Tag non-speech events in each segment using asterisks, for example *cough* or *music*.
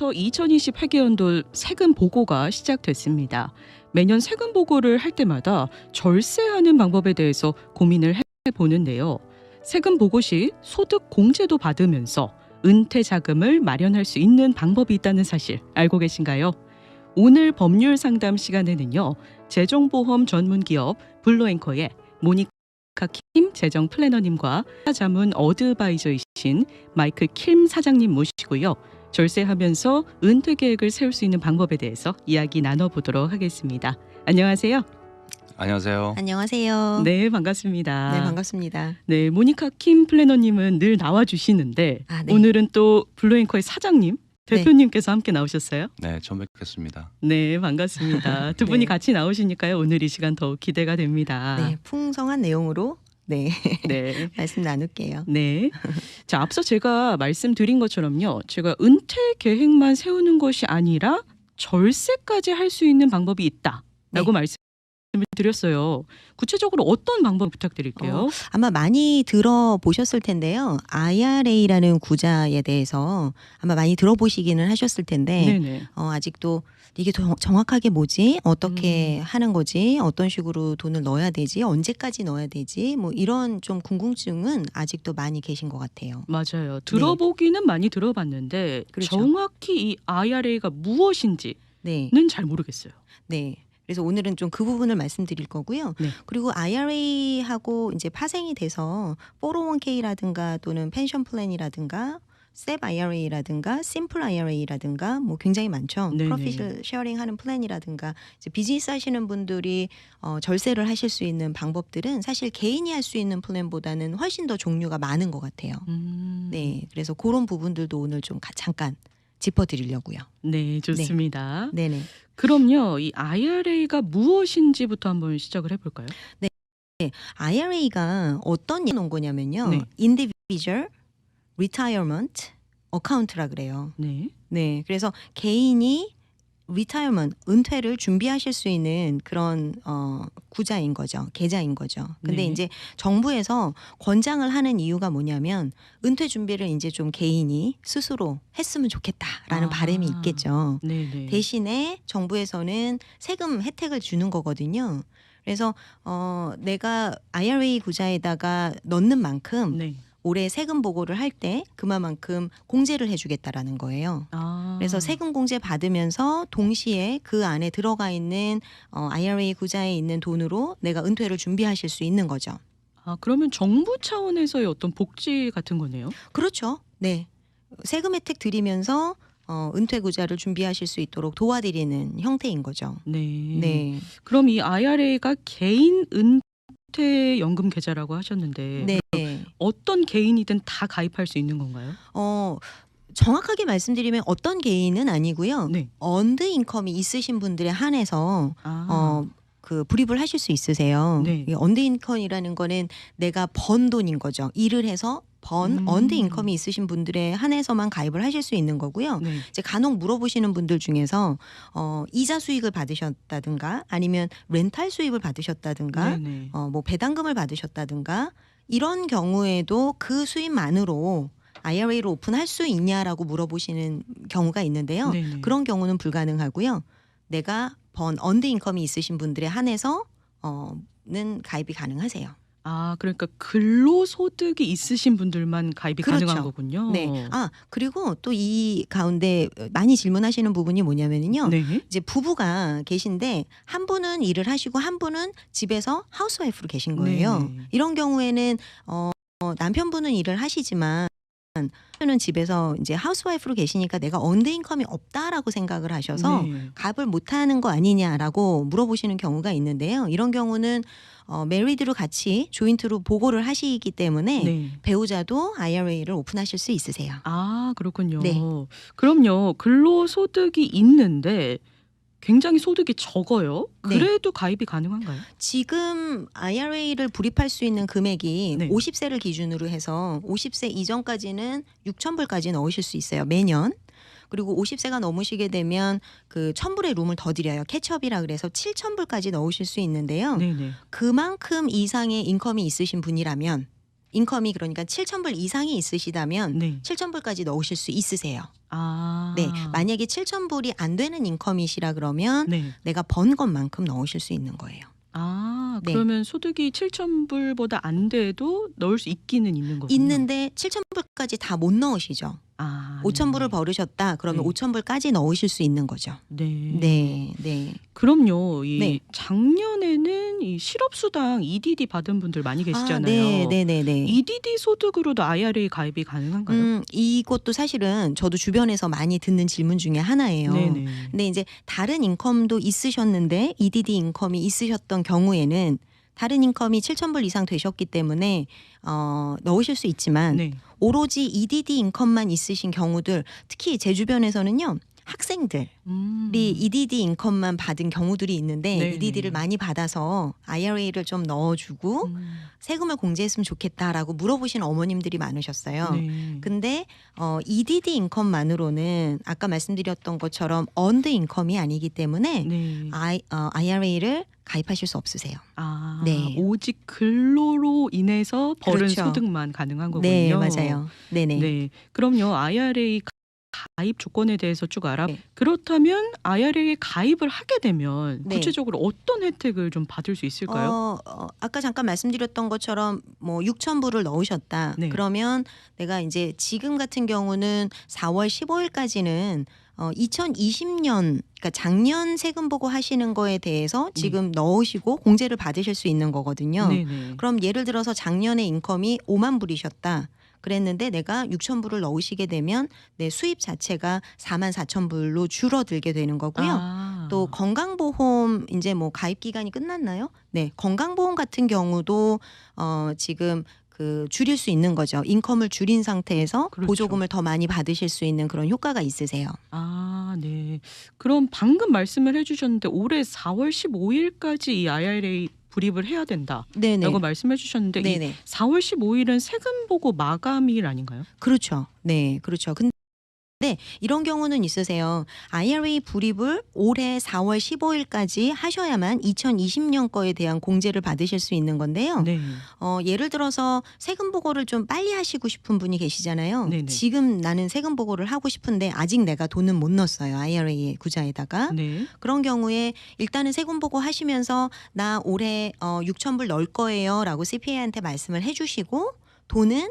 오늘부터 2020 회계연도 세금 보고가 시작됐습니다. 매년 세금 보고를 할 때마다 절세하는 방법에 대해서 고민을 해 보는데요. 세금 보고 시 소득 공제도 받으면서 은퇴 자금을 마련할 수 있는 방법이 있다는 사실 알고 계신가요? 오늘 법률 상담 시간에는요. 재정보험 전문 기업 블루앵커의 모니카 킴 재정 플래너님과 자문 어드바이저이신 마이클 킴 사장님 모시고요. 절세하면서 은퇴 계획을 세울 수 있는 방법에 대해서 이야기 나눠보도록 하겠습니다. 안녕하세요. 안녕하세요. 안녕하세요. 네, 반갑습니다. 네, 반갑습니다. 네, 모니카 킴 플래너님은 늘 나와 주시는데 아, 네. 오늘은 또 블루앵커의 사장님 대표님께서 함께 나오셨어요. 네, 처음 뵙겠습니다. 네, 반갑습니다. 두 *laughs* 분이 네. 같이 나오시니까요. 오늘 이 시간 더욱 기대가 됩니다. 네, 풍성한 내용으로 네, 네. *laughs* 말씀 나눌게요. 네. 자, 앞서 제가 말씀드린 것처럼요. 제가 은퇴 계획만 세우는 것이 아니라 절세까지 할 수 있는 방법이 있다라고 네. 말씀을 드렸어요. 구체적으로 어떤 방법 부탁드릴게요. 어, 아마 많이 들어보셨을 텐데요. IRA라는 구자에 대해서 아마 많이 들어보시기는 하셨을 텐데. 어, 아직도 이게 정- 정확하게 뭐지? 어떻게 음. 하는 거지? 어떤 식으로 돈을 넣어야 되지? 언제까지 넣어야 되지? 뭐 이런 좀 궁금증은 아직도 많이 계신 것 같아요. 맞아요. 들어보기는 많이 들어봤는데 네. 그렇죠. 정확히 이 IRA가 무엇인지는 네. 잘 모르겠어요. 네. 그래서 오늘은 좀 그 부분을 말씀드릴 거고요. 네. 그리고 IRA하고 이제 파생이 돼서 401k라든가 또는 펜션 플랜이라든가 셉 IRA라든가 심플 IRA라든가 뭐 굉장히 많죠. 네네. 프로핏을 쉐어링하는 플랜이라든가 이제 비즈니스 하시는 분들이 어, 절세를 하실 수 있는 방법들은 사실 개인이 할 수 있는 플랜보다는 훨씬 더 종류가 많은 것 같아요. 음. 네, 그래서 그런 부분들도 오늘 좀 가- 잠깐 짚어드리려고요. 네, 좋습니다. 네네. 그럼요. 이 IRA가 무엇인지부터 한번 시작을 해볼까요? IRA가 어떤 일 놓은 거냐면요. 네. Individual Retirement Account라 그래요. 네. 네. 그래서 개인이 리타이어먼 은퇴를 준비하실 수 있는 그런 어 구자인 거죠. 계좌인 거죠. 근데 네. 이제 정부에서 권장을 하는 이유가 뭐냐면 은퇴 준비를 이제 좀 개인이 스스로 했으면 좋겠다라는 아. 바람이 있겠죠. 네네. 대신에 정부에서는 세금 혜택을 주는 거거든요. 그래서 어 내가 IRA 구자에다가 넣는 만큼 네. 올해 세금 보고를 할 때 그만큼 공제를 해주겠다라는 거예요. 아. 그래서 세금 공제 받으면서 동시에 그 안에 들어가 있는 어, IRA 구자에 있는 돈으로 내가 은퇴를 준비하실 수 있는 거죠. 아 그러면 정부 차원에서의 어떤 복지 같은 거네요. 그렇죠. 네. 세금 혜택 드리면서 어, 은퇴 구자를 준비하실 수 있도록 도와드리는 형태인 거죠. 네. 네. 그럼 이 IRA가 개인 은퇴 연금 계좌라고 하셨는데 네. 어떤 개인이든 다 가입할 수 있는 건가요? 어, 정확하게 말씀드리면 어떤 개인은 아니고요. 네. 언드 인컴이 있으신 분들에 한해서 아. 어, 그 불입을 하실 수 있으세요. 네. 이 언드 인컴이라는 거는 내가 번 돈인 거죠. 일을 해서 번 음. 언드 인컴이 있으신 분들에 한해서만 가입을 하실 수 있는 거고요. 네. 이제 간혹 물어보시는 분들 중에서 어, 이자 수익을 받으셨다든가 아니면 렌탈 수입을 받으셨다든가 네네. 어, 뭐 배당금을 받으셨다든가 이런 경우에도 그 수입만으로 IRA를 오픈할 수 있냐라고 물어보시는 경우가 있는데요. 네네. 그런 경우는 불가능하고요. 내가 번 언드 인컴이 있으신 분들에 한해서 어는 가입이 가능하세요. 아 그러니까 근로소득이 있으신 분들만 가입이 그렇죠. 가능한 거군요. 네. 아 그리고 또 이 가운데 많이 질문하시는 부분이 뭐냐면은요. 네. 이제 부부가 계신데 한 분은 일을 하시고 한 분은 집에서 하우스와이프로 계신 거예요. 네네. 이런 경우에는 어, 어, 남편분은 일을 하시지만 남편은 집에서 이제 하우스와이프로 계시니까 내가 언드 인컴이 없다라고 생각을 하셔서 네. 값을 못하는 거 아니냐라고 물어보시는 경우가 있는데요. 이런 경우는 어, 메리드로 같이 조인트로 보고를 하시기 때문에 네. 배우자도 IRA를 오픈하실 수 있으세요. 아 그렇군요. 네. 그럼요. 근로소득이 있는데 굉장히 소득이 적어요. 네. 그래도 가입이 가능한가요? 지금 IRA를 불입할 수 있는 금액이 네. 50세를 기준으로 해서 50세 이전까지는 6천 불까지 넣으실 수 있어요 매년. 그리고 50세가 넘으시게 되면 그 천불의 룸을 더 드려요. 캐첩이라 그래서 7천 불까지 넣으실 수 있는데요. 네네. 그만큼 이상의 인컴이 있으신 분이라면 인컴이 그러니까 7,000불 이상이 있으시다면 네. 7,000불까지 넣으실 수 있으세요. 아. 네. 만약에 7,000불이 안 되는 인컴이시라 그러면 네. 내가 번 것만큼 넣으실 수 있는 거예요. 아, 네. 그러면 소득이 7,000불보다 안 돼도 넣을 수 있기는 있는 거군요. 있는데 7,000불까지 다 못 넣으시죠. 아, 5,000불을 네. 벌으셨다. 그러면 네. 5,000불까지 넣으실 수 있는 거죠. 네. 네. 네. 그럼요. 이 네. 작년에는 이 실업수당 EDD 받은 분들 많이 계시잖아요. 아, 네, 네, 네, 네. EDD 소득으로도 IRA 가입이 가능한가요? 음, 이것도 사실은 저도 주변에서 많이 듣는 질문 중에 하나예요. 네네. 근데 이제 다른 인컴도 있으셨는데 EDD 인컴이 있으셨던 경우에는 다른 인컴이 7,000불 이상 되셨기 때문에 어, 넣으실 수 있지만 네. 오로지 EDD 인컴만 있으신 경우들 특히 제 주변에서는요. 학생들이 음. EDD 인컴만 받은 경우들이 있는데 네네. EDD를 많이 받아서 IRA를 좀 넣어주고 음. 세금을 공제했으면 좋겠다라고 물어보시는 어머님들이 많으셨어요. 네. 근데 어, EDD 인컴만으로는 아까 말씀드렸던 것처럼 언드 인컴이 아니기 때문에 네. I, 어, IRA를 가입하실 수 없으세요. 아, 네. 오직 근로로 인해서 벌은 그렇죠. 소득만 가능한 거군요. 네, 맞아요. 네네. 네. 그럼요. IRA 가입 조건에 대해서 쭉 알아. 네. 그렇다면 IRA에 가입을 하게 되면 네. 구체적으로 어떤 혜택을 좀 받을 수 있을까요? 어, 어, 아까 잠깐 말씀드렸던 것처럼 뭐 6천 불을 넣으셨다. 네. 그러면 내가 이제 지금 같은 경우는 4월 15일까지는 어, 2020년 그러니까 작년 세금 보고 하시는 거에 대해서 지금 넣으시고 공제를 받으실 수 있는 거거든요. 네네. 그럼 예를 들어서 작년에 인컴이 5만 불이셨다. 그랬는데 내가 6천 불을 넣으시게 되면 내 수입 자체가 4만 4천 불로 줄어들게 되는 거고요. 아. 또 건강보험 이제 뭐 가입 기간이 끝났나요? 네, 건강보험 같은 경우도 어 지금 그 줄일 수 있는 거죠. 인컴을 줄인 상태에서 그렇죠. 보조금을 더 많이 받으실 수 있는 그런 효과가 있으세요. 아, 네. 그럼 방금 말씀을 해주셨는데 올해 4월 15일까지 이 IRA 불입을 해야 된다라고 네네. 말씀해 주셨는데 이 네네. 4월 15일은 세금 보고 마감일 아닌가요? 그렇죠. 네, 그렇죠. 근데 이런 경우는 있으세요. IRA 불입을 올해 4월 15일까지 하셔야만 2020년 거에 대한 공제를 받으실 수 있는 건데요. 네. 어, 예를 들어서 세금 보고를 좀 빨리 하시고 싶은 분이 계시잖아요. 네네. 지금 나는 세금 보고를 하고 싶은데 아직 내가 돈은 못 넣었어요. IRA 구자에다가. 네. 그런 경우에 일단은 세금 보고 하시면서 나 올해 어, 6천 불 넣을 거예요라고 CPA한테 말씀을 해 주시고 돈은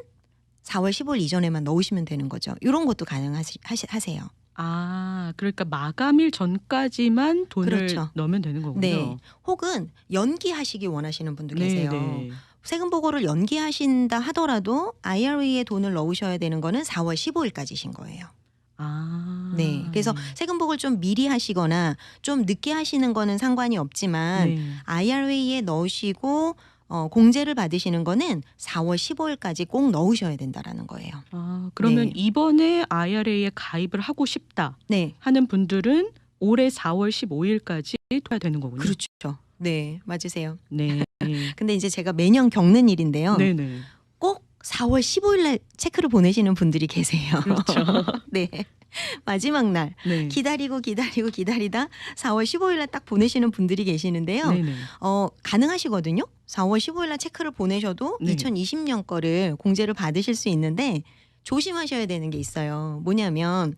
4월 15일 이전에만 넣으시면 되는 거죠. 이런 것도 가능하세요. 아, 그러니까 마감일 전까지만 돈을 그렇죠. 넣으면 되는 거군요. 네. 혹은 연기하시기 원하시는 분도 계세요. 네. 세금 보고를 연기하신다 하더라도 IRA에 돈을 넣으셔야 되는 거는 4월 15일까지신 거예요. 아. 네. 그래서 세금 보고를 좀 미리 하시거나 좀 늦게 하시는 거는 상관이 없지만 네. IRA에 넣으시고 어, 공제를 받으시는 거는 4월 15일까지 꼭 넣으셔야 된다라는 거예요. 아, 그러면 네. 이번에 IRA에 가입을 하고 싶다 네. 하는 분들은 올해 4월 15일까지 해야 되는 거군요. 그렇죠. 네. 맞으세요. 네. *laughs* 근데 이제 제가 매년 겪는 일인데요. 네, 네. 꼭 4월 15일 날 체크를 보내시는 분들이 계세요. 그렇죠. *laughs* 네. *laughs* 마지막 날 네. 기다리고 기다리고 기다리다 4월 15일 날 딱 보내시는 분들이 계시는데요. 네, 네. 어, 가능하시거든요. 4월 15일 날 체크를 보내셔도 네. 2020년 거를 공제를 받으실 수 있는데 조심하셔야 되는 게 있어요. 뭐냐면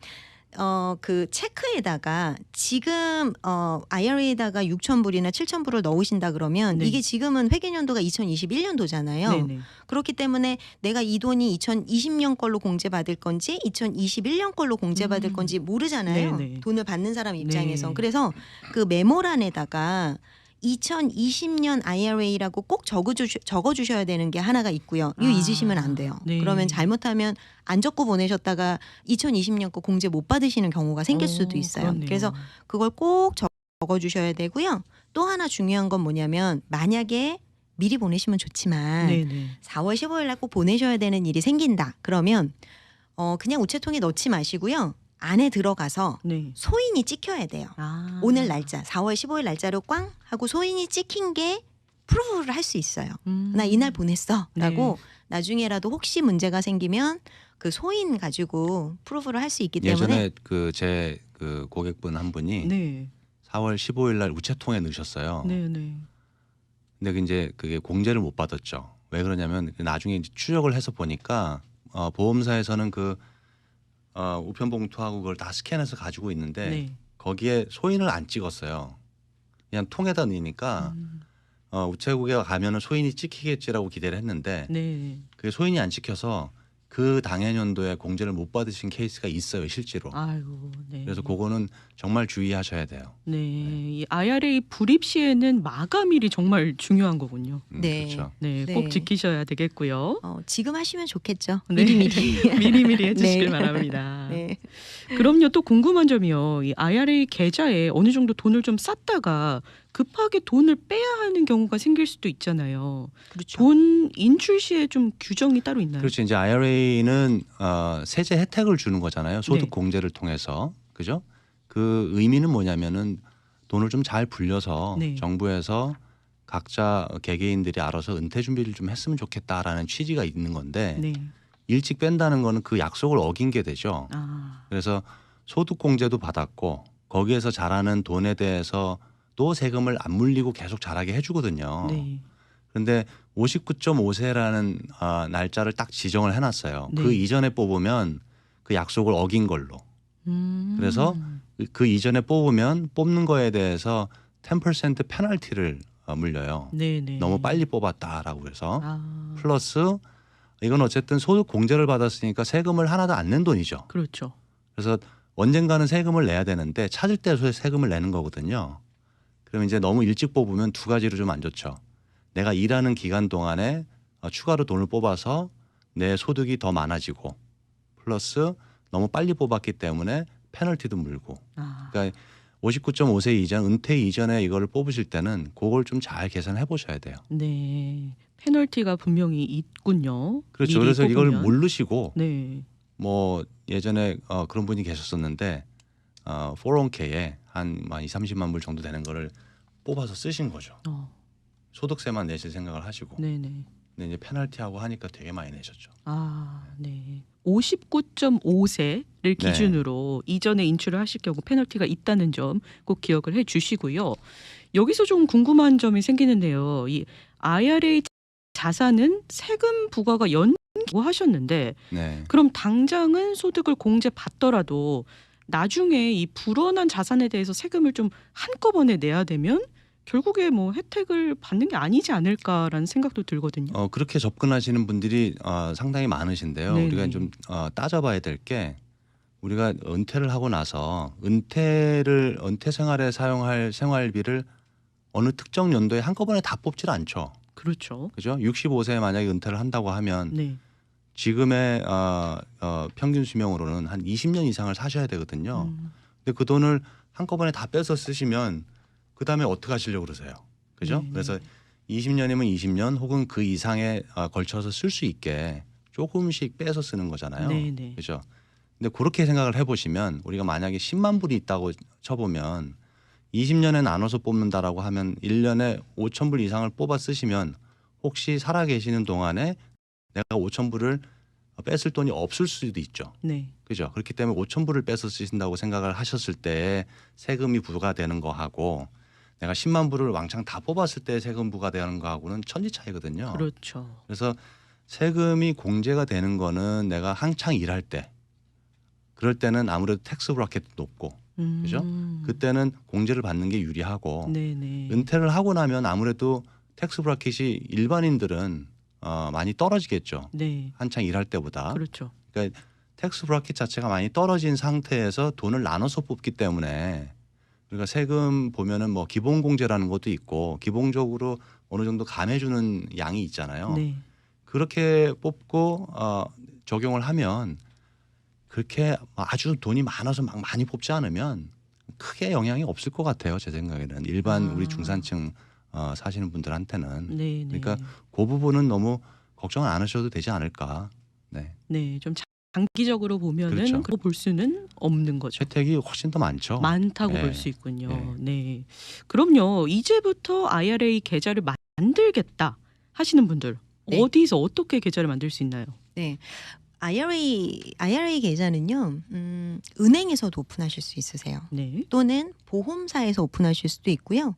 어, 그 체크에다가 지금 어, IRA에다가 6천 불이나 7천 불을 넣으신다 그러면 네. 이게 지금은 회계년도가 2021년도잖아요. 네, 네. 그렇기 때문에 내가 이 돈이 2020년 걸로 공제받을 건지 2021년 걸로 공제받을 음. 건지 모르잖아요. 네네. 돈을 받는 사람 입장에서. 네. 그래서 그 메모란에다가 2020년 IRA라고 꼭 적어주셔, 적어주셔야 되는 게 하나가 있고요. 이거 아, 잊으시면 안 돼요. 네. 그러면 잘못하면 안 적고 보내셨다가 2020년 거 공제 못 받으시는 경우가 생길 수도 오, 있어요. 그렇네요. 그래서 그걸 꼭 적- 적어주셔야 되고요. 또 하나 중요한 건 뭐냐면 만약에 미리 보내시면 좋지만 네, 네. 4월 15일 날 꼭 보내셔야 되는 일이 생긴다. 그러면 어 그냥 우체통에 넣지 마시고요. 안에 들어가서 네. 소인이 찍혀야 돼요. 아. 오늘 날짜 4월 15일 날짜로 꽝 하고 소인이 찍힌 게 프루브를 할 수 있어요. 음. 나 이날 보냈어라고 네. 나중에라도 혹시 문제가 생기면 그 소인 가지고 프루브를 할 수 있기 때문에 예전에 그 제 그 고객분 한 분이 네. 4월 15일 날 우체통에 넣으셨어요. 네, 네. 근데 그 이제 그게 공제를 못 받았죠. 왜 그러냐면 나중에 이제 추적을 해서 보니까 어, 보험사에서는 그 어, 우편 봉투하고 그걸 다 스캔해서 가지고 있는데 네. 거기에 소인을 안 찍었어요. 그냥 통에다 넣으니까 음, 어, 우체국에 가면은 소인이 찍히겠지라고 기대를 했는데 네. 그게 소인이 안 찍혀서 그 당해년도에 공제를 못 받으신 케이스가 있어요 실제로. 아이고. 네. 그래서 그거는 정말 주의하셔야 돼요. 네. 이 IRA 불입 시에는 마감일이 정말 중요한 거군요. 음, 네. 그렇죠. 네, 네. 꼭 지키셔야 되겠고요. 어, 지금 하시면 좋겠죠. 네. 미리미리. *laughs* 미리미리 해주시길 네. 바랍니다. 네. 그럼요. 또 궁금한 점이요. 이 IRA 계좌에 어느 정도 돈을 좀 쌌다가 급하게 돈을 빼야 하는 경우가 생길 수도 있잖아요. 그렇죠. 돈 인출 시에 좀 규정이 따로 있나요? 그렇죠. 이제 IRA는 어, 세제 혜택을 주는 거잖아요. 소득 네. 공제를 통해서 그죠? 그 의미는 뭐냐면은 돈을 좀 잘 불려서 네. 정부에서 각자 개개인들이 알아서 은퇴 준비를 좀 했으면 좋겠다라는 취지가 있는 건데 네. 일찍 뺀다는 거는 그 약속을 어긴 게 되죠. 아, 그래서 소득 공제도 받았고 거기에서 자라는 돈에 대해서 또 세금을 안 물리고 계속 자라게 해주거든요. 네. 그런데 59.5세라는 아, 날짜를 딱 지정을 해놨어요. 네. 그 이전에 뽑으면 그 약속을 어긴 걸로. 음. 그래서 그- 그 이전에 뽑으면 뽑는 거에 대해서 10% 페널티를 어, 물려요. 네네. 너무 빨리 뽑았다라고 해서 아, 플러스 이건 어쨌든 소득 공제를 받았으니까 세금을 하나도 안 낸 돈이죠. 그렇죠. 그래서 언젠가는 세금을 내야 되는데 찾을 때 세금을 내는 거거든요. 그럼 이제 너무 일찍 뽑으면 두 가지로 좀 안 좋죠. 내가 일하는 기간 동안에 어, 추가로 돈을 뽑아서 내 소득이 더 많아지고 플러스 너무 빨리 뽑았기 때문에 페널티도 물고 아, 그러니까 59.5세 이전 은퇴 이전에 이거를 뽑으실 때는 그걸 좀 잘 계산해 보셔야 돼요. 네. 페널티가 분명히 있군요. 그렇죠. 그래서 이걸 뽑으면. 모르시고 네. 뭐 예전에 어, 그런 분이 계셨었는데 어, 401k에 한 2, 30만 불 정도 되는 거를 뽑아서 쓰신 거죠. 어, 소득세만 내실 생각을 하시고. 네네. 근데 이제 페널티하고 하니까 되게 많이 내셨죠. 아, 네. 59.5세를 기준으로 이전에 인출을 하실 경우 페널티가 있다는 점 꼭 기억을 해 주시고요. 여기서 좀 궁금한 점이 생기는데요. 이 IRA 자산은 세금 부과가 연기고 하셨는데 네. 그럼 당장은 소득을 공제 받더라도 나중에 이 불어난 자산에 대해서 세금을 좀 한꺼번에 내야 되면 결국에 뭐 혜택을 받는 게 아니지 않을까라는 생각도 들거든요. 어, 그렇게 접근하시는 분들이 어, 상당히 많으신데요. 네네. 우리가 좀 어, 따져봐야 될 게 우리가 은퇴를 하고 나서 은퇴를 은퇴 생활에 사용할 생활비를 어느 특정 연도에 한꺼번에 다 뽑질 않죠. 그렇죠. 그죠? 65세에 만약에 은퇴를 한다고 하면 네. 지금의 어, 어, 평균 수명으로는 한 20년 이상을 사셔야 되거든요. 음, 근데 그 돈을 한꺼번에 다 빼서 쓰시면 그 다음에 어떻게 하시려고 그러세요? 그죠? 네, 그래서 네. 20년이면 20년 혹은 그 이상에 어, 걸쳐서 쓸 수 있게 조금씩 빼서 쓰는 거잖아요. 네, 네. 그죠? 근데 그렇게 생각을 해보시면 우리가 만약에 10만 불이 있다고 쳐보면 20년에 나눠서 뽑는다라고 하면 1년에 5천 불 이상을 뽑아 쓰시면 혹시 살아 계시는 동안에 내가 5천 불을 뺐을 돈이 없을 수도 있죠. 네. 그죠? 그렇기 때문에 5천 불을 빼서 쓰신다고 생각을 하셨을 때 세금이 부과되는 거하고 내가 10만 불을 왕창 다 뽑았을 때 세금 부과되는 거하고는 천지 차이거든요. 그렇죠. 그래서 세금이 공제가 되는 거는 내가 한창 일할 때 그럴 때는 아무래도 텍스 브라켓도 높고 음, 그죠? 그때는 공제를 받는 게 유리하고 네, 네. 은퇴를 하고 나면 아무래도 텍스 브라켓이 일반인들은 어, 많이 떨어지겠죠. 네. 한창 일할 때보다. 그렇죠. 그러니까 텍스 브라켓 자체가 많이 떨어진 상태에서 돈을 나눠서 뽑기 때문에 우리가 세금 보면은 뭐 기본 공제라는 것도 있고 기본적으로 어느 정도 감해주는 양이 있잖아요. 네. 그렇게 뽑고 어, 적용을 하면 그렇게 아주 돈이 많아서 막 많이 뽑지 않으면 크게 영향이 없을 것 같아요. 제 생각에는 일반 아. 우리 중산층 어, 사시는 분들한테는 네, 네. 그러니까 그 부분은 너무 걱정 안 하셔도 되지 않을까. 네. 네, 좀 장기적으로 보면은 그렇죠. 그거 볼 수는 없는 거죠. 혜택이 훨씬 더 많죠. 많다고 네. 볼수 있군요. 네. 네. 그럼요. 이제부터 IRA 계좌를 만들겠다 하시는 분들 네. 어디서 어떻게 계좌를 만들 수 있나요? IRA IRA 계좌는요. 음, 은행에서도 오픈하실 수 있으세요. 네. 또는 보험사에서 오픈하실 수도 있고요.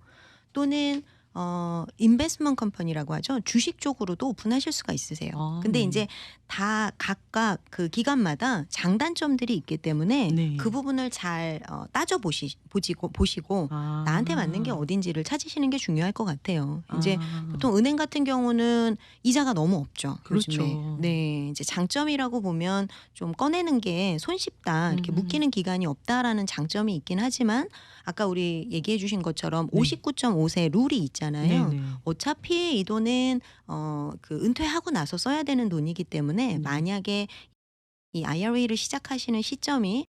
또는 어 인베스트먼트 컴퍼니라고 하죠. 주식 쪽으로도 오픈하실 수가 있으세요. 아, 근데 네. 이제 다 각각 그 기관마다 장단점들이 있기 때문에 네. 그 부분을 잘 어, 따져 보시 보시고 보시고 아. 나한테 맞는 게 어딘지를 찾으시는 게 중요할 것 같아요. 이제 아. 보통 은행 같은 경우는 이자가 너무 없죠. 그렇죠. 요즘에. 네, 이제 장점이라고 보면 좀 꺼내는 게 손쉽다, 이렇게 음. 묶이는 기간이 없다라는 장점이 있긴 하지만 아까 우리 얘기해 주신 것처럼 네. 59.5세 룰이 있잖아요. 네네. 어차피 이 돈은 어 그 은퇴하고 나서 써야 되는 돈이기 때문에 네. 만약에 이 IRA를 시작하시는 시점이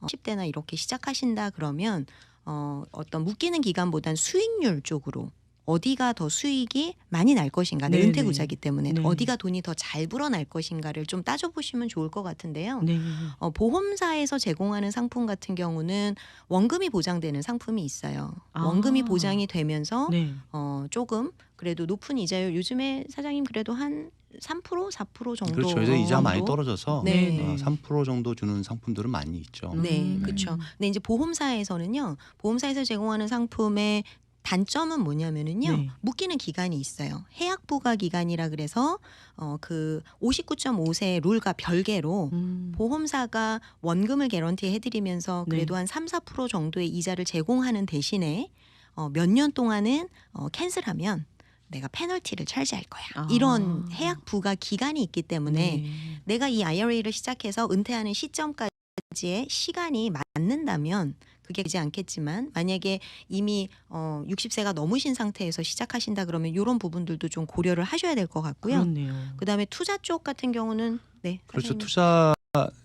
어, 10대나 이렇게 시작하신다 그러면 어 어떤 묶이는 기간보단 수익률 쪽으로 어디가 더 수익이 많이 날 것인가, 내 네네. 은퇴 구자기 때문에 네. 어디가 돈이 더 잘 불어날 것인가를 좀 따져보시면 좋을 것 같은데요. 네. 어, 보험사에서 제공하는 상품 같은 경우는 원금이 보장되는 상품이 있어요. 아. 원금이 보장이 되면서 네. 어, 조금 그래도 높은 이자율 요즘에 사장님 그래도 한 3% 4% 정도 그렇죠. 이제 이자 많이 정도? 떨어져서 네. 어, 3% 정도 주는 상품들은 많이 있죠. 네, 음. 그렇죠. 근데 이제 보험사에서는요. 보험사에서 제공하는 상품의 단점은 뭐냐면은요. 네. 묶이는 기간이 있어요. 해약 부과 기간이라 그래서 어그 59.5세 룰과 별개로 음. 보험사가 원금을 개런티 해 드리면서 네. 그래도 한 3, 4% 정도의 이자를 제공하는 대신에 어, 몇 년 동안은 어, 캔슬하면 내가 페널티를 charge할 거야. 아. 이런 해약 부과 기간이 있기 때문에 네. 내가 이 IRA를 시작해서 은퇴하는 시점까지의 시간이 맞는다면 그게 되지 않겠지만 만약에 이미 어 60세가 넘으신 상태에서 시작하신다 그러면 이런 부분들도 좀 고려를 하셔야 될 것 같고요. 그렇네요. 그다음에 투자 쪽 같은 경우는 네. 그렇죠. 사장님. 투자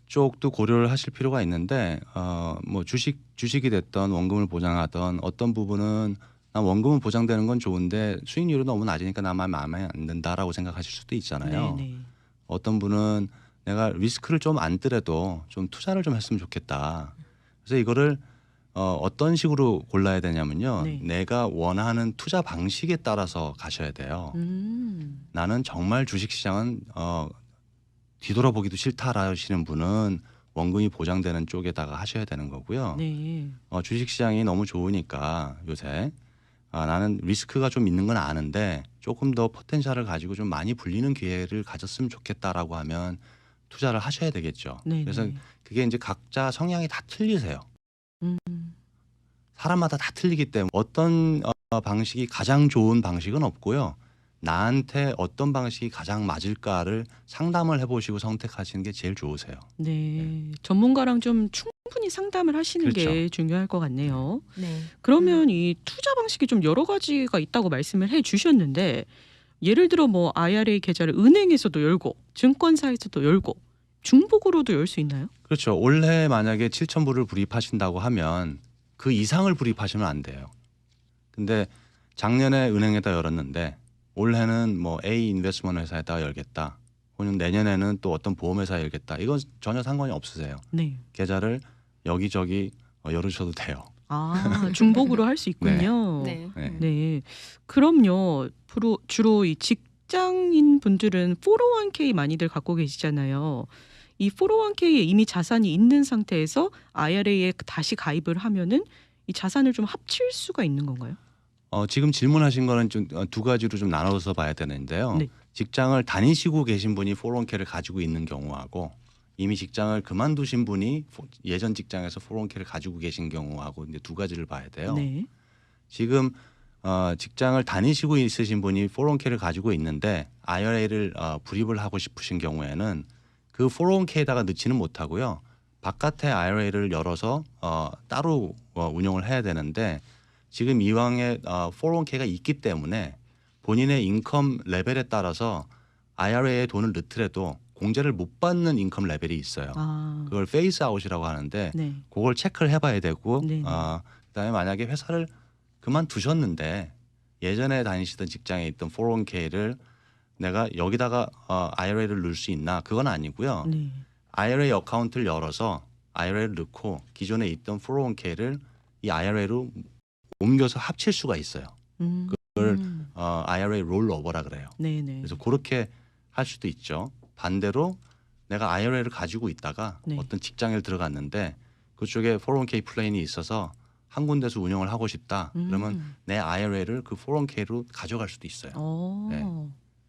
쪽도 고려를 하실 필요가 있는데 어 뭐 주식 주식이 됐던 원금을 보장하던 어떤 부분은 난 원금은 보장되는 건 좋은데 수익률이 너무 낮으니까 나만 마음에 안 든다라고 생각하실 수도 있잖아요. 네, 네. 어떤 분은 내가 리스크를 좀 안더라도 좀 투자를 좀 했으면 좋겠다. 그래서 이거를 어, 어떤 식으로 골라야 되냐면요. 네. 내가 원하는 투자 방식에 따라서 가셔야 돼요. 음. 나는 정말 주식시장은 어, 뒤돌아보기도 싫다라 하시는 분은 원금이 보장되는 쪽에다가 하셔야 되는 거고요. 네. 어, 주식시장이 너무 좋으니까 요새 아, 나는 리스크가 좀 있는 건 아는데 조금 더 포텐셜을 가지고 좀 많이 불리는 기회를 가졌으면 좋겠다라고 하면 투자를 하셔야 되겠죠. 네. 그래서 네. 그게 이제 각자 성향이 다 틀리세요. 음. 사람마다 다 틀리기 때문에 어떤 어, 방식이 가장 좋은 방식은 없고요. 나한테 어떤 방식이 가장 맞을까를 상담을 해보시고 선택하시는 게 제일 좋으세요. 네. 전문가랑 좀 충분히 상담을 하시는 게 그렇죠. 중요할 것 같네요. 네. 그러면 이 투자 방식이 좀 여러 가지가 있다고 말씀을 해 주셨는데 예를 들어 뭐 IRA 계좌를 은행에서도 열고 증권사에서도 열고 중복으로도 열 수 있나요? 그렇죠. 올해 만약에 7천 불을 불입하신다고 하면 그 이상을 불입하시면 안 돼요. 근데 작년에 은행에다 열었는데 올해는 뭐 A 인베스트먼트 회사에다 열겠다. 혹은 내년에는 또 어떤 보험회사에 열겠다. 이건 전혀 상관이 없으세요. 네. 계좌를 여기저기 어, 열으셔도 돼요. 아, 중복으로 할 수 있군요. 네. 네. 네. 그럼요. 주로, 주로 이 직장인 분들은 401k 많이들 갖고 계시잖아요. 이 401k에 이미 자산이 있는 상태에서 IRA에 다시 가입을 하면은 이 자산을 좀 합칠 수가 있는 건가요? 어, 지금 질문하신 거는 좀 두 가지로 좀 나눠서 봐야 되는데요. 네. 직장을 다니시고 계신 분이 401k를 가지고 있는 경우하고 이미 직장을 그만두신 분이 포- 예전 직장에서 401k를 가지고 계신 경우하고 이제 두 가지를 봐야 돼요. 네. 지금 어, 직장을 다니시고 있으신 분이 401k를 가지고 있는데 IRA를 어, 불입을 하고 싶으신 경우에는 그 401k에다가 넣지는 못하고요. 바깥에 IRA를 열어서 어, 따로 어, 운영을 해야 되는데 지금 이왕에 어, 401k가 있기 때문에 본인의 인컴 레벨에 따라서 IRA에 돈을 넣더라도 공제를 못 받는 인컴 레벨이 있어요. 아. 그걸 페이스 아웃이라고 하는데 네. 그걸 체크를 해봐야 되고 네네. 어, 그다음에 만약에 회사를 그만두셨는데 예전에 다니시던 직장에 있던 401k를 내가 여기다가 어, IRA를 넣을 수 있나 그건 아니고요. 네. IRA 어카운트를 열어서 IRA를 넣고 기존에 있던 401k를 이 IRA로 옮겨서 합칠 수가 있어요. 음. 그걸 음. 어, IRA 롤오버라 그래요. 네네. 그래서 그렇게 할 수도 있죠. 반대로 내가 IRA를 가지고 있다가 네. 어떤 직장에 들어갔는데 그쪽에 401k 플랜이 있어서 한 군데서 운영을 하고 싶다. 그러면 음. 내 IRA를 그 401k로 가져갈 수도 있어요. 어. 네.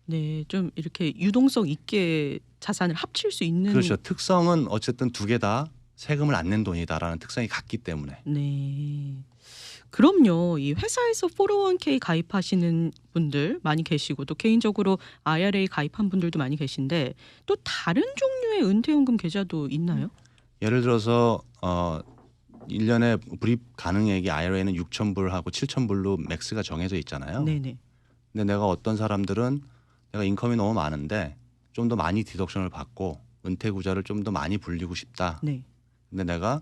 네. 좀 이렇게 유동성 있게 자산을 합칠 수 있는 그렇죠. 특성은 어쨌든 두 개 다 세금을 안 낸 돈이다라는 특성이 같기 때문에 네. 그럼요. 이 회사에서 401k 가입하시는 분들 많이 계시고 또 개인적으로 IRA 가입한 분들도 많이 계신데 또 다른 종류의 은퇴연금 계좌도 있나요? 예를 들어서 어 1년에 불입 가능액이 IRA는 6천 불하고 7천 불로 맥스가 정해져 있잖아요. 네네. 근데 내가 어떤 사람들은 내가 인컴이 너무 많은데 좀 더 많이 디덕션을 받고 은퇴 구자를 좀 더 많이 불리고 싶다. 네. 근데 내가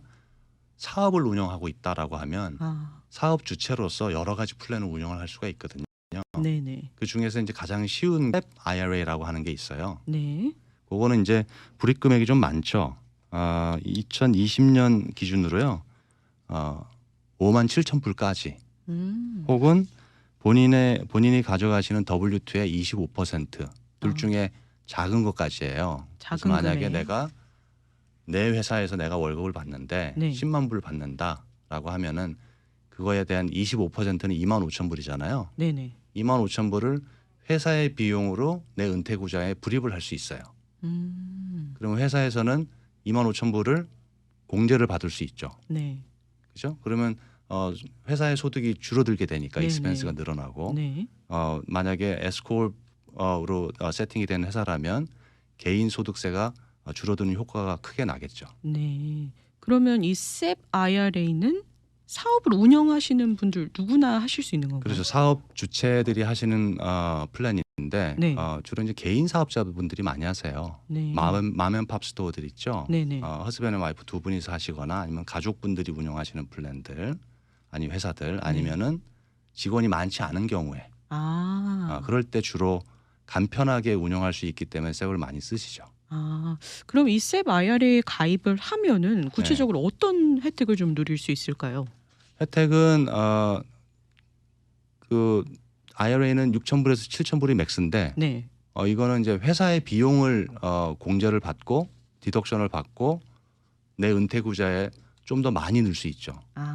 사업을 운영하고 있다라고 하면 아, 사업 주체로서 여러 가지 플랜을 운영을 할 수가 있거든요. 네네. 그 중에서 이제 가장 쉬운 앱 IRA라고 하는 게 있어요. 네. 그거는 이제 불입 금액이 좀 많죠. 아, 2020년 기준으로요. 어, 5만 7천 불까지 음. 혹은 본인의 본인이 가져가시는 W2의 25%둘 아. 중에 작은 것까지예요. 그래서 작은 만약에 금액. 내가 내 회사에서 내가 월급을 받는데 네. 10만 불 받는다라고 하면은 그거에 대한 25%는 2만 5천 불이잖아요. 네네. 2만 5천 불을 회사의 비용으로 내 은퇴 구자에 불입을 할 수 있어요. 음. 그러면 회사에서는 2만 5천 불을 공제를 받을 수 있죠. 네. 그죠? 그러면 어, 회사의 소득이 줄어들게 되니까. 익스펜스가 늘어나고 네. 어, 만약에 에스코업으로 어, 세팅이 된 회사라면 개인 소득세가 어, 줄어드는 효과가 크게 나겠죠. 네. 그러면 이 셉 IRA는 사업을 운영하시는 분들 누구나 하실 수 있는 건가요? 그래서 사업 주체들이 하시는 어, 플랜인데 네. 어, 주로 이제 개인 사업자분들이 많이 하세요. 네. 마면 마면팝 스토어들 있죠. 네 네. 어, 허스밴드 와이프 두 분이서 하시거나 아니면 가족분들이 운영하시는 플랜들 아니 회사들 네. 아니면은 직원이 많지 않은 경우에 아. 어, 그럴 때 주로 간편하게 운영할 수 있기 때문에 셉을 많이 쓰시죠. 아, 그럼 이셉 IRA에 가입을 하면은 네. 구체적으로 어떤 혜택을 좀 누릴 수 있을까요? 혜택은 어, 그 IRA는 6천 불에서 7천 불이 맥스인데 네. 어, 이거는 이제 회사의 비용을 어, 공제를 받고 디덕션을 받고 내 은퇴 구자에 좀 더 많이 넣을 수 있죠. 아.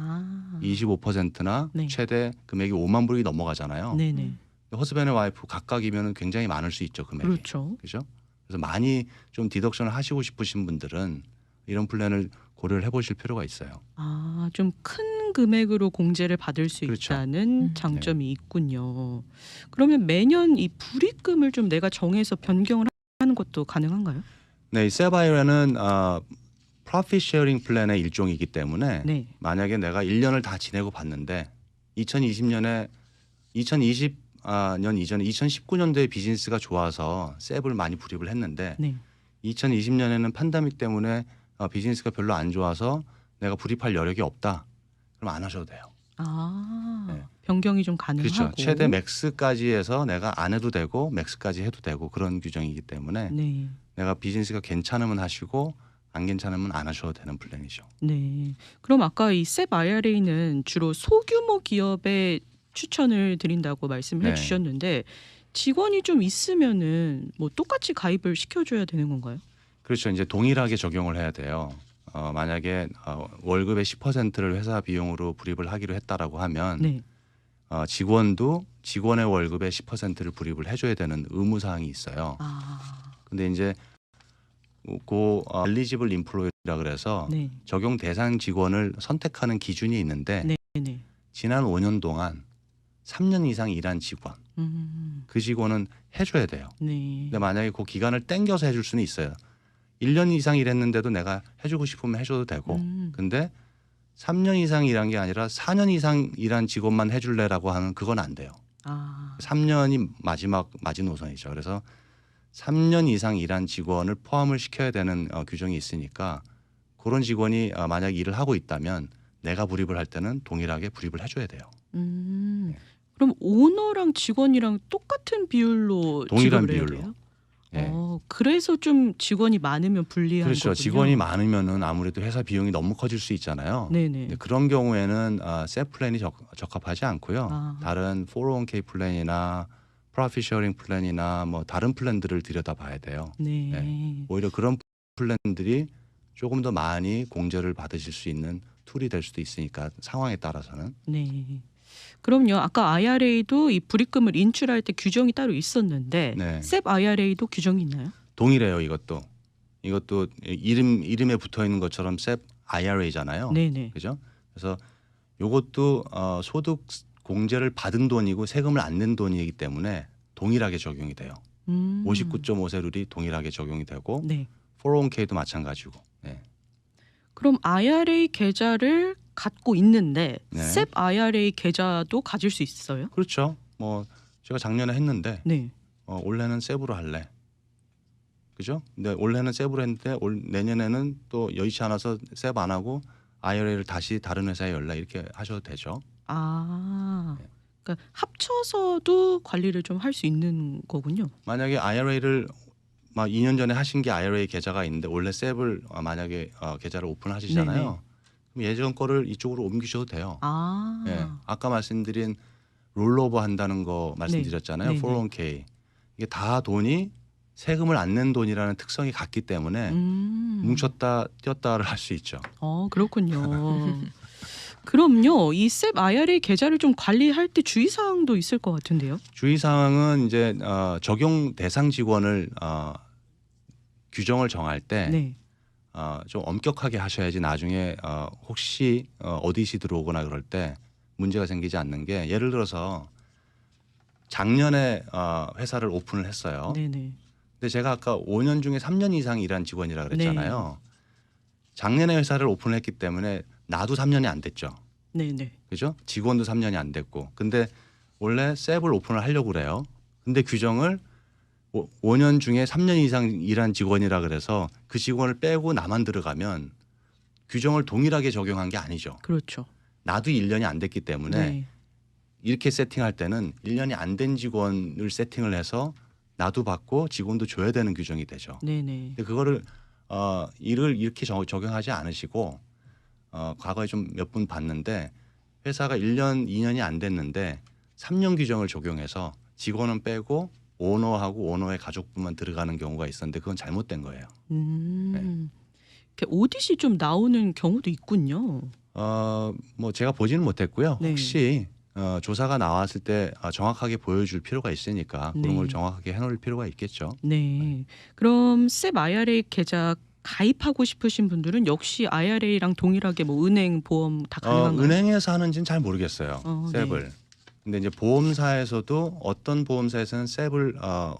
25%나 네. 최대 금액이 5만 불이 넘어가잖아요. 네네. 허스밴드 와이프 각각이면 굉장히 많을 수 있죠 금액이. 그렇죠. 그죠? 그래서 많이 좀 디덕션을 하시고 싶으신 분들은 이런 플랜을 고려를 해보실 필요가 있어요. 아, 좀 큰 금액으로 공제를 받을 수 그렇죠. 있다는 음. 장점이 있군요. 그러면 매년 이 불입금을 좀 내가 정해서 변경을 하는 것도 가능한가요? 네, 이 세바이라는 어, 프로핏 쉐어링 플랜의 일종이기 때문에 네. 만약에 내가 1년을 다 지내고 봤는데 2020년에 2020년 이전에 2019년도에 비즈니스가 좋아서 셉을 많이 불입을 했는데 네. 2020년에는 팬데믹 때문에 어, 비즈니스가 별로 안 좋아서 내가 불입할 여력이 없다. 그럼 안 하셔도 돼요. 아, 네. 변경이 좀 가능하고. 그렇죠. 최대 맥스까지 해서 내가 안 해도 되고 맥스까지 해도 되고 그런 규정이기 때문에 네. 내가 비즈니스가 괜찮으면 하시고 안 괜찮으면 안 하셔도 되는 플랜이죠. 네. 그럼 아까 이셉 IRA는 주로 소규모 기업에 추천을 드린다고 말씀을 네. 해주셨는데 직원이 좀 있으면은 뭐 똑같이 가입을 시켜줘야 되는 건가요? 그렇죠. 이제 동일하게 적용을 해야 돼요. 어, 만약에 어, 월급의 10%를 회사 비용으로 불입을 하기로 했다라고 하면 네. 어, 직원도 직원의 월급의 10%를 불입을 해줘야 되는 의무 사항이 있어요. 아, 근데 이제 고 어, 엘리지블 인플로이라 그래서 네. 적용 대상 직원을 선택하는 기준이 있는데 네. 네. 지난 5년 동안 3년 이상 일한 직원 음, 그 직원은 해줘야 돼요. 네. 근데 만약에 그 기간을 땡겨서 해줄 수는 있어요. 1년 이상 일했는데도 내가 해주고 싶으면 해줘도 되고 음, 근데 3년 이상 일한 게 아니라 4년 이상 일한 직원만 해줄래라고 하면 그건 안 돼요. 아, 3년이 마지막 마지노선이죠. 그래서 3년 이상 일한 직원을 포함을 시켜야 되는 어, 규정이 있으니까 그런 직원이 어, 만약 일을 하고 있다면 내가 불입을 할 때는 동일하게 불입을 해줘야 돼요. 음. 네. 그럼 오너랑 직원이랑 똑같은 비율로 동일한 지급을 해야 비율로. 돼요? 예. 어, 그래서 좀 직원이 많으면 불리한 그렇죠. 거군요. 직원이 많으면은 아무래도 회사 비용이 너무 커질 수 있잖아요. 네네. 근데 그런 경우에는 어, 셀 플랜이 적, 적합하지 않고요. 아. 다른 401k 플랜이나 프로핏 셔링 플랜이나 뭐 다른 플랜들을 들여다봐야 돼요. 네. 오히려 그런 플랜들이 조금 더 많이 공제를 받으실 수 있는 툴이 될 수도 있으니까 상황에 따라서는 네. 그럼요. 아까 IRA도 이 불입금을 인출할 때 규정이 따로 있었는데 네. 셉 IRA도 규정이 있나요? 동일해요. 이것도 이것도 이름 이름에 붙어 있는 것처럼 셉 IRA잖아요. 네네. 그죠? 그래서 요것도 어, 소득 공제를 받은 돈이고 세금을 안 낸 돈이기 때문에 동일하게 적용이 돼요. 음. 59.5세 룰이 동일하게 적용이 되고 네. 401k도 마찬가지고. 네. 그럼 IRA 계좌를 갖고 있는데 네. 셉 IRA 계좌도 가질 수 있어요? 그렇죠. 뭐 제가 작년에 했는데 네. 어, 올해는 세부로 할래. 그죠? 근데 올해는 세부로 했는데 올 내년에는 또 여의치 않아서 세부 안 하고 IRA를 다시 다른 회사에 열래 이렇게 하셔도 되죠. 아. 네. 그러니까 합쳐서도 관리를 좀 할 수 있는 거군요. 만약에 IRA를 막 2년 전에 하신 게 IRA 계좌가 있는데 원래 셉을 어, 만약에 어, 계좌를 오픈하시잖아요. 네네. 그럼 예전 거를 이쪽으로 옮기셔도 돼요. 아. 예. 아까 말씀드린 롤오버 한다는 거 말씀드렸잖아요. 네네. 401k. 이게 다 돈이 세금을 안 낸 돈이라는 특성이 같기 때문에 음. 뭉쳤다 띄었다를 할 수 있죠. 어, 그렇군요. *laughs* 그럼요. 이 셉 IRA 계좌를 좀 관리할 때 주의 사항도 있을 것 같은데요. 주의 사항은 이제 어, 적용 대상 직원을 어, 규정을 정할 때 네. 어, 좀 엄격하게 하셔야지 나중에 어, 혹시 어, 어디시 들어오거나 그럴 때 문제가 생기지 않는 게 예를 들어서 작년에 어, 회사를 오픈을 했어요. 네, 네. 근데 제가 아까 5년 중에 3년 이상 일한 직원이라 네. 그랬잖아요. 작년에 회사를 오픈했기 때문에 나도 3년이 안 됐죠. 네, 네. 그죠? 직원도 3년이 안 됐고. 근데 원래 셉을 오픈을 하려고 그래요. 근데 규정을 5, 년 중에 3년 이상 일한 직원이라 그래서 그 직원을 빼고 나만 들어가면 규정을 동일하게 적용한 게 아니죠. 그렇죠. 나도 1년이 안 됐기 때문에 네. 이렇게 세팅할 때는 1년이 안 된 직원을 세팅을 해서 나도 받고 직원도 줘야 되는 규정이 되죠. 네, 네. 근데 그거를 어 이를 이렇게 적- 적용하지 않으시고 어 과거에 좀 몇 분 봤는데 회사가 1년 2년이 안 됐는데 3년 규정을 적용해서 직원은 빼고 오너하고 오너의 가족분만 들어가는 경우가 있었는데 그건 잘못된 거예요. 음. 이렇게 오디시 좀 나오는 경우도 있군요. 어 뭐 제가 보지는 못했고요. 네. 혹시 어, 조사가 나왔을 때 아, 정확하게 보여줄 필요가 있으니까 그런 네. 걸 정확하게 해놓을 필요가 있겠죠. 네. 그럼 셉 IRA 계좌 가입하고 싶으신 분들은 역시 IRA랑 동일하게 뭐 은행 보험 다 어, 가능한가요? 은행에서 하는지는 잘 모르겠어요. 어, 셉을. 근데 이제 보험사에서도 어떤 보험사에서는 셉을 어,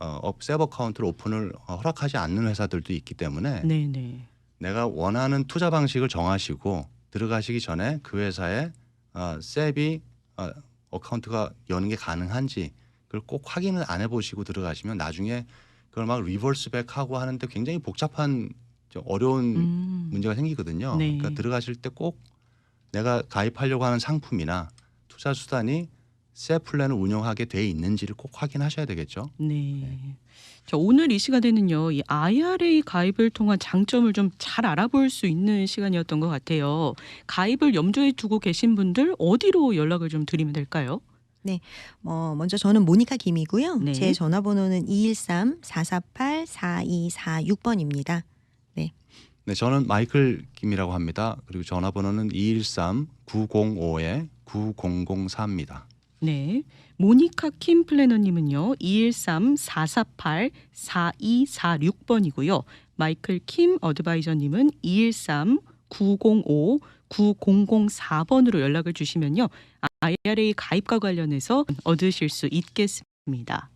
어, 업- 셉 어카운트를 오픈을 어, 허락하지 않는 회사들도 있기 때문에 네, 네. 내가 원하는 투자 방식을 정하시고 들어가시기 전에 그 회사에 어, 셉이 어, 어카운트가 여는 게 가능한지 그걸 꼭 확인을 안 해보시고 들어가시면 나중에 그걸 막 리버스백 하고 하는데 굉장히 복잡한 좀 어려운 음. 문제가 생기거든요. 네. 그러니까 들어가실 때 꼭 내가 가입하려고 하는 상품이나 투자 수단이 세 플랜을 운영하게 돼 있는지를 꼭 확인하셔야 되겠죠. 네. 자, 오늘 이 시간에는요, 이 IRA 가입을 통한 장점을 좀 잘 알아볼 수 있는 시간이었던 것 같아요. 가입을 염두에 두고 계신 분들 어디로 연락을 좀 드리면 될까요? 뭐 먼저 저는 모니카 김이고요. 네. 제 전화번호는 213-448-4246번입니다. 네, 저는 마이클 김이라고 합니다. 그리고 전화번호는 213-905-9004입니다. 네. 모니카 킴 플래너님은요, 213-448-4246번이고요. 마이클 킴 어드바이저님은 213-905-9004번으로 연락을 주시면요, IRA 가입과 관련해서 얻으실 수 있겠습니다.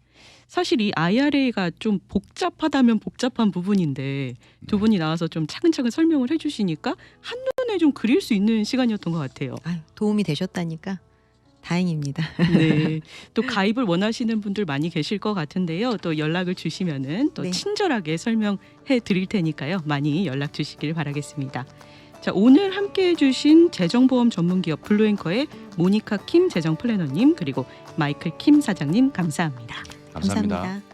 사실 이 IRA가 좀 복잡하다면 복잡한 부분인데 두 네. 분이 나와서 좀 차근차근 설명을 해주시니까 한눈에 좀 그릴 수 있는 시간이었던 것 같아요. 아유, 도움이 되셨다니까 다행입니다. 네. *laughs* 또 가입을 원하시는 분들 많이 계실 것 같은데요. 또 연락을 주시면은 또 네. 친절하게 설명해 드릴 테니까요. 많이 연락 주시길 바라겠습니다. 자, 오늘 함께 해 주신 재정보험 전문 기업 블루앵커의 모니카 킴 재정 플래너님 그리고 마이클 킴 사장님 감사합니다. 감사합니다. 감사합니다.